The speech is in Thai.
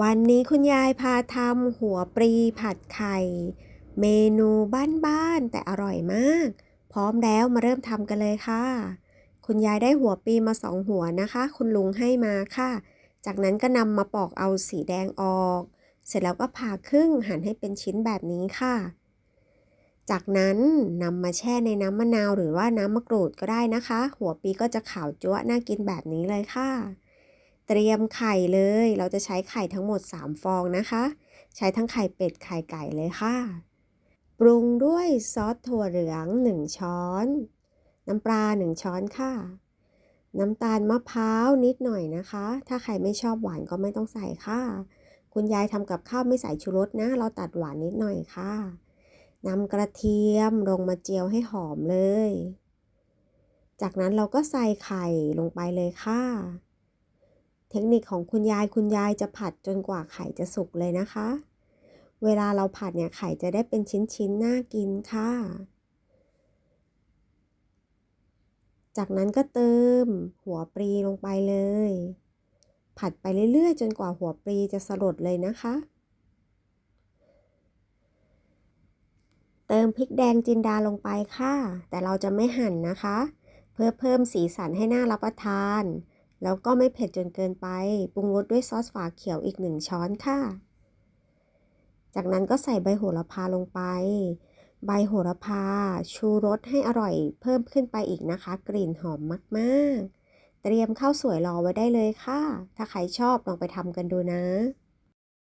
วันนี้คุณยายพาทำหัวปลีผัดไข่ เมนูบ้านๆแต่อร่อยมาก พร้อมแล้วมาเริ่มทำกันเลยค่ะ คุณยายได้หัวปลีมาสองหัวนะคะ คุณลุงให้มาค่ะ จากนั้นก็นำมาปอกเอาสีแดงออก เสร็จแล้วก็ผ่าครึ่งหั่นให้เป็นชิ้นแบบนี้ค่ะ จากนั้นนำมาแช่ในน้ำมะนาวหรือว่าน้ำมะกรูดก็ได้นะคะ หัวปลีก็จะขาวจั๊วะน่ากินแบบนี้เลยค่ะ เตรียมไข่เลย เราจะใช้ไข่ทั้งหมด 3 ฟองนะคะ ใช้ทั้งไข่เป็ดไข่ไก่เลยค่ะ ปรุงด้วยซอสถั่วเหลือง 1 ช้อน น้ำปลา 1 ช้อนค่ะ น้ำตาลมะพร้าวนิดหน่อยนะคะ ถ้าใครไม่ชอบหวานก็ไม่ต้องใส่ค่ะ คุณยายทำกับข้าวไม่ใส่ชูรสนะ เราตัดหวานนิดหน่อยค่ะนำกระเทียมลงมาเจียวให้หอมเลย จากนั้นเราก็ใส่ไข่ลงไปเลยค่ะ เทคนิคของคุณยายคุณยายจะผัดจนกว่าไข่จะสุกเลยนะคะ เวลาเราผัดเนี่ยไข่จะได้เป็นชิ้นๆน่ากินค่ะ จากนั้นก็เติมหัวปลีลงไปเลย ผัดไปเรื่อยๆ จนกว่าหัวปลีจะสลดเลยนะคะ เติมพริกแดงจินดาลงไปค่ะ แต่เราจะไม่หั่นนะคะ เพื่อเพิ่มสีสันให้น่ารับประทาน แล้วก็ไม่เผ็ดจนเกินไป ปรุงรสด้วยซอสฝาเขียวอีกหนึ่งช้อนค่ะ จากนั้นก็ใส่ใบโหระพาลงไป ใบโหระพา ชูรสให้อร่อยเพิ่มขึ้นไปอีกนะคะ กลิ่นหอมมาก ๆ เตรียมข้าวสวยรอไว้ได้เลยค่ะ ถ้าใครชอบลองไปทำกันดูนะ